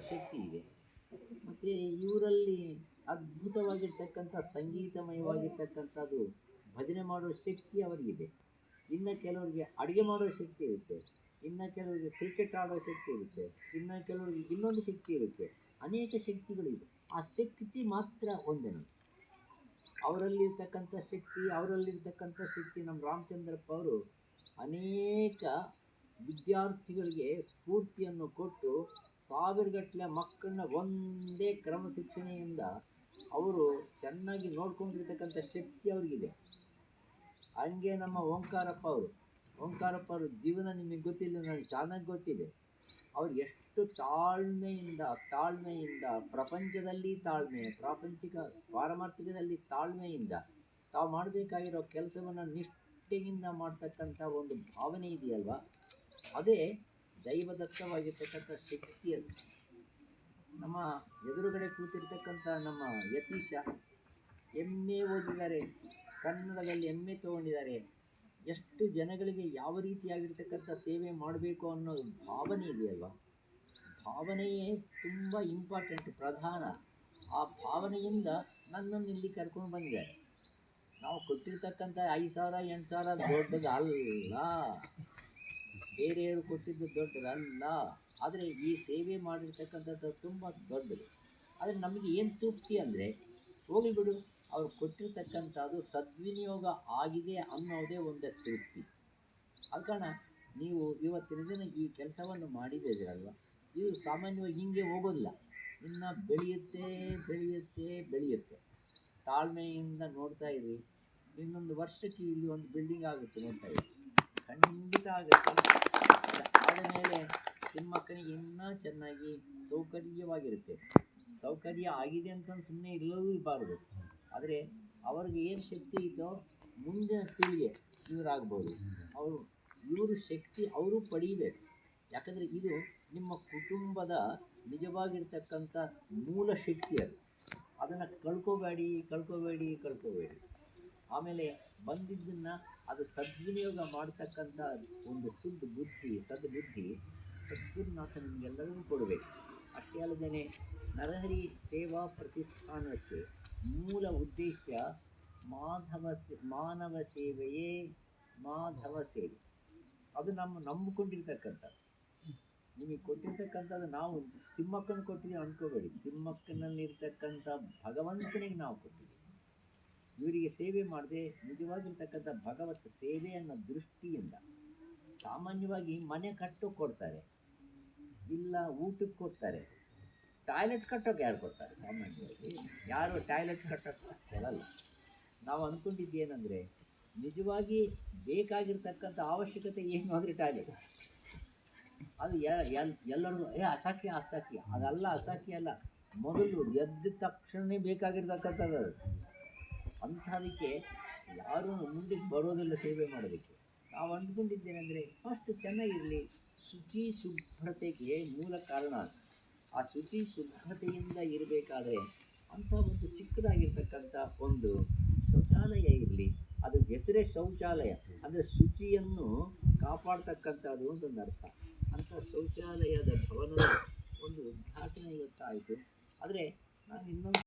ಶಕ್ತಿ ಇದೆ. ಮತ್ತು ಇವರಲ್ಲಿ ಅದ್ಭುತವಾಗಿರ್ತಕ್ಕಂಥ ಸಂಗೀತಮಯವಾಗಿರ್ತಕ್ಕಂಥದ್ದು ಭಜನೆ ಮಾಡುವ ಶಕ್ತಿ ಅವರಿಗಿದೆ. ಇನ್ನು ಕೆಲವರಿಗೆ ಅಡುಗೆ ಮಾಡೋ ಶಕ್ತಿ ಇರುತ್ತೆ. ಇನ್ನು ಕೆಲವರಿಗೆ ಕ್ರಿಕೆಟ್ ಆಡೋ ಶಕ್ತಿ ಇರುತ್ತೆ. ಇನ್ನು ಕೆಲವರಿಗೆ ಇನ್ನೊಂದು ಶಕ್ತಿ ಇರುತ್ತೆ. ಅನೇಕ ಶಕ್ತಿಗಳಿವೆ. ಆ ಶಕ್ತಿ ಮಾತ್ರ ಒಂದೇನು ಅವರಲ್ಲಿರ್ತಕ್ಕಂಥ ಶಕ್ತಿ ಅವರಲ್ಲಿರ್ತಕ್ಕಂಥ ಶಕ್ತಿ ನಮ್ಮ ರಾಮಚಂದ್ರಪ್ಪ ಅವರು ಅನೇಕ ವಿದ್ಯಾರ್ಥಿಗಳಿಗೆ ಸ್ಫೂರ್ತಿಯನ್ನು ಕೊಟ್ಟು ಸಾವಿರಗಟ್ಟಲೆ ಮಕ್ಕಳನ್ನ ಒಂದೇ ಕ್ರಮಶಿಕ್ಷಣೆಯಿಂದ ಅವರು ಚೆನ್ನಾಗಿ ನೋಡ್ಕೊಂಡಿರ್ತಕ್ಕಂಥ ಶಕ್ತಿ ಅವರಿಗಿದೆ. ಹಂಗೆ ನಮ್ಮ ಓಂಕಾರಪ್ಪ ಅವರು. ಓಂಕಾರಪ್ಪ ಅವ್ರ ಜೀವನ ನಿಮಗೆ ಗೊತ್ತಿಲ್ಲ ನನಗೆ ಚೆನ್ನಾಗಿ ಗೊತ್ತಿದೆ. ಅವ್ರು ಎಷ್ಟು ತಾಳ್ಮೆಯಿಂದ ತಾಳ್ಮೆಯಿಂದ, ಪ್ರಪಂಚದಲ್ಲಿ ತಾಳ್ಮೆ, ಪ್ರಾಪಂಚಿಕ ಪಾರಮಾರ್ಥಿಕದಲ್ಲಿ ತಾಳ್ಮೆಯಿಂದ ತಾವು ಮಾಡಬೇಕಾಗಿರೋ ಕೆಲಸವನ್ನು ನಿಷ್ಠೆಯಿಂದ ಮಾಡ್ತಕ್ಕಂಥ ಒಂದು ಭಾವನೆ ಇದೆಯಲ್ವಾ? ಅದೇ ದೈವದತ್ತವಾಗಿರ್ತಕ್ಕಂಥ ಶಕ್ತಿ ಅದು ನಮ್ಮ ಎದುರುಗಡೆ ಕೂತಿರ್ತಕ್ಕಂಥ ನಮ್ಮ ಯತೀಶ ಎಂ ಎ ಓದಿದ್ದಾರೆ, ಕನ್ನಡದಲ್ಲಿ ಎಂ ತಗೊಂಡಿದ್ದಾರೆ. ಎಷ್ಟು ಜನಗಳಿಗೆ ಯಾವ ರೀತಿಯಾಗಿರ್ತಕ್ಕಂಥ ಸೇವೆ ಮಾಡಬೇಕು ಅನ್ನೋ ಭಾವನೆ ಇದೆಯಲ್ವ? ಭಾವನೆಯೇ ತುಂಬ ಇಂಪಾರ್ಟೆಂಟ್ ಪ್ರಧಾನ. ಆ ಭಾವನೆಯಿಂದ ನನ್ನನ್ನು ಇಲ್ಲಿ ಕರ್ಕೊಂಡು ಬಂದಿದ್ದಾರೆ. ನಾವು ಕೊಟ್ಟಿರ್ತಕ್ಕಂಥ ಐದು ಸಾವಿರ, ಎಂಟು ಸಾವಿರ ದೊಡ್ಡದು ಅಲ್ಲ ಬೇರೆಯವರು ಕೊಟ್ಟಿದ್ದು ದೊಡ್ಡದಲ್ಲ. ಆದರೆ ಈ ಸೇವೆ ಮಾಡಿರ್ತಕ್ಕಂಥದ್ದು ತುಂಬ ದೊಡ್ಡದು. ಆದರೆ ನಮಗೆ ಏನು ತೃಪ್ತಿ ಅಂದರೆ, ಹೋಗಲಿ ಬಿಡು, ಅವ್ರು ಕೊಟ್ಟಿರ್ತಕ್ಕಂಥದ್ದು ಸದ್ವಿನಿಯೋಗ ಆಗಿದೆ ಅನ್ನೋದೇ ಒಂದು ತೃಪ್ತಿ. ಆ ಕಾರಣ ನೀವು ಇವತ್ತಿನ ದಿನ ಈ ಕೆಲಸವನ್ನು ಮಾಡಿದ್ದೀರಲ್ವ? ಇದು ಸಾಮಾನ್ಯವಾಗಿ ಹಿಂಗೆ ಹೋಗೋದಿಲ್ಲ. ಇನ್ನು ಬೆಳೆಯುತ್ತೆ ಬೆಳೆಯುತ್ತೆ ಬೆಳೆಯುತ್ತೆ. ತಾಳ್ಮೆಯಿಂದ ನೋಡ್ತಾ ಇರಿ. ಇನ್ನೊಂದು ವರ್ಷಕ್ಕೆ ಇಲ್ಲಿ ಒಂದು ಬಿಲ್ಡಿಂಗ್ ಆಗುತ್ತೆ ನೋಡ್ತಾ ಇರಿ. ಖಂಡಿತ ಆಗುತ್ತೆ. ಆದ ಮೇಲೆ ನಿಮ್ಮ ಮಕ್ಕಳಿಗೆ ಇನ್ನೂ ಚೆನ್ನಾಗಿ ಸೌಕರ್ಯವಾಗಿರುತ್ತೆ. ಸೌಕರ್ಯ ಆಗಿದೆ ಅಂತ ಸುಮ್ಮನೆ ಇಲ್ಲವೂ ಇರಬಾರ್ದು. ಆದರೆ ಅವ್ರಿಗೆ ಏನು ಶಕ್ತಿ ಇತ್ತೋ ಮುಂದಿನ ಪೀಳಿಗೆ ಇವರಾಗ್ಬೋದು ಅವರು, ಇವರು ಶಕ್ತಿ ಅವರು ಪಡೀಬೇಕು. ಯಾಕಂದರೆ ಇದು ನಿಮ್ಮ ಕುಟುಂಬದ ನಿಜವಾಗಿರ್ತಕ್ಕಂಥ ಮೂಲ ಶಕ್ತಿ ಅದು. ಅದನ್ನು ಕಳ್ಕೋಬೇಡಿ ಕಳ್ಕೋಬೇಡಿ ಕಳ್ಕೋಬೇಡಿ. ಆಮೇಲೆ ಬಂದಿದ್ದನ್ನು ಅದು ಸದ್ವಿನಿಯೋಗ ಮಾಡ್ತಕ್ಕಂಥ ಒಂದು ಶುದ್ಧ ಬುದ್ಧಿ, ಸದ್ಬುದ್ಧಿ, ಸದ್ಗುರುನಾಥ ನಿಮಗೆಲ್ಲರಿಗೂ ಕೊಡಬೇಕು. ಅಷ್ಟೇ ಅಲ್ಲದೆ ನರಹರಿ ಸೇವಾ ಪ್ರತಿಷ್ಠಾನಕ್ಕೆ ಮೂಲ ಉದ್ದೇಶ ಮಾಧವ ಮಾನವ ಸೇವೆಯೇ ಮಾಧವ ಸೇವೆ. ಅದು ನಮ್ಮ ನಂಬಿಕೊಂಡಿರ್ತಕ್ಕಂಥದ್ದು ನಿಮಗೆ ಕೊಟ್ಟಿರ್ತಕ್ಕಂಥದ್ದು ನಾವು ತಿಮ್ಮಕ್ಕನ ಕೊಟ್ಟಿದ್ದೀವಿ ಅಂದ್ಕೋಬೇಡಿ ತಿಮ್ಮಕ್ಕನಲ್ಲಿರ್ತಕ್ಕಂಥ ಭಗವಂತನಿಗೆ ನಾವು ಕೊಟ್ಟಿದ್ದೀವಿ. ಇವರಿಗೆ ಸೇವೆ ಮಾಡದೆ ನಿಜವಾಗಿರ್ತಕ್ಕಂಥ ಭಗವತ್ ಸೇವೆ ದೃಷ್ಟಿಯಿಂದ ಸಾಮಾನ್ಯವಾಗಿ ಮನೆ ಕಟ್ಟೋಕೆ ಕೊಡ್ತಾರೆ. ಇಲ್ಲ ಊಟಕ್ಕೆ ಕೊಡ್ತಾರೆ. ಟಾಯ್ಲೆಟ್ ಕಟ್ಟೋಕೆ ಯಾರು ಕೊಡ್ತಾರೆ ಸಾಮಾನ್ಯವಾಗಿ? ಯಾರು ಟಾಯ್ಲೆಟ್ ಕಟ್ಟೋಕೆ ಕೊಡಲ್ಲ. ನಾವು ಅಂದ್ಕೊಂಡಿದ್ದೇನೆಂದರೆ ನಿಜವಾಗಿ ಬೇಕಾಗಿರ್ತಕ್ಕಂಥ ಅವಶ್ಯಕತೆ ಏನು ಅಂದರೆ ಟಾಯ್ಲೆಟ್. ಅದು ಎಲ್ಲರೂ ಏ ಅಸಾಖ್ಯ ಅಸಾಖ್ಯ ಅದಲ್ಲ ಅಸಾಖ್ಯ ಅಲ್ಲ. ಮೊದಲು ಎದ್ದ ತಕ್ಷಣ ಬೇಕಾಗಿರ್ತಕ್ಕಂಥದ್ದು ಅಂಥದಕ್ಕೆ ಯಾರೂ ಮುಂದಕ್ಕೆ ಬರೋದಿಲ್ಲ ಸೇವೆ ಮಾಡೋದಕ್ಕೆ. ನಾವು ಅಂದ್ಕೊಂಡಿದ್ದೇನೆಂದರೆ ಫಸ್ಟ್ ಚೆನ್ನಾಗಿರಲಿ. ಶುಚಿ ಶುಭ್ರತೆಗೆ ಮೂಲ ಕಾರಣ. ಆ ಶುಚಿ ಶುಭ್ರತೆಯಿಂದ ಇರಬೇಕಾದ್ರೆ ಅಂಥ ಒಂದು ಚಿಕ್ಕದಾಗಿರ್ತಕ್ಕಂಥ ಒಂದು ಶೌಚಾಲಯ ಇರಲಿ. ಅದು ಹೆಸರೇ ಶೌಚಾಲಯ. ಅಂದರೆ ಶುಚಿಯನ್ನು ಕಾಪಾಡ್ತಕ್ಕಂಥದ್ದು ಅಂತ ಅರ್ಥ. ಅಂಥ ಶೌಚಾಲಯದ ಭವನದ ಒಂದು ಉದ್ಘಾಟನೆ ಇವತ್ತಾಯಿತು ಆದರೆ ನಾನು ಇನ್ನೊಂದು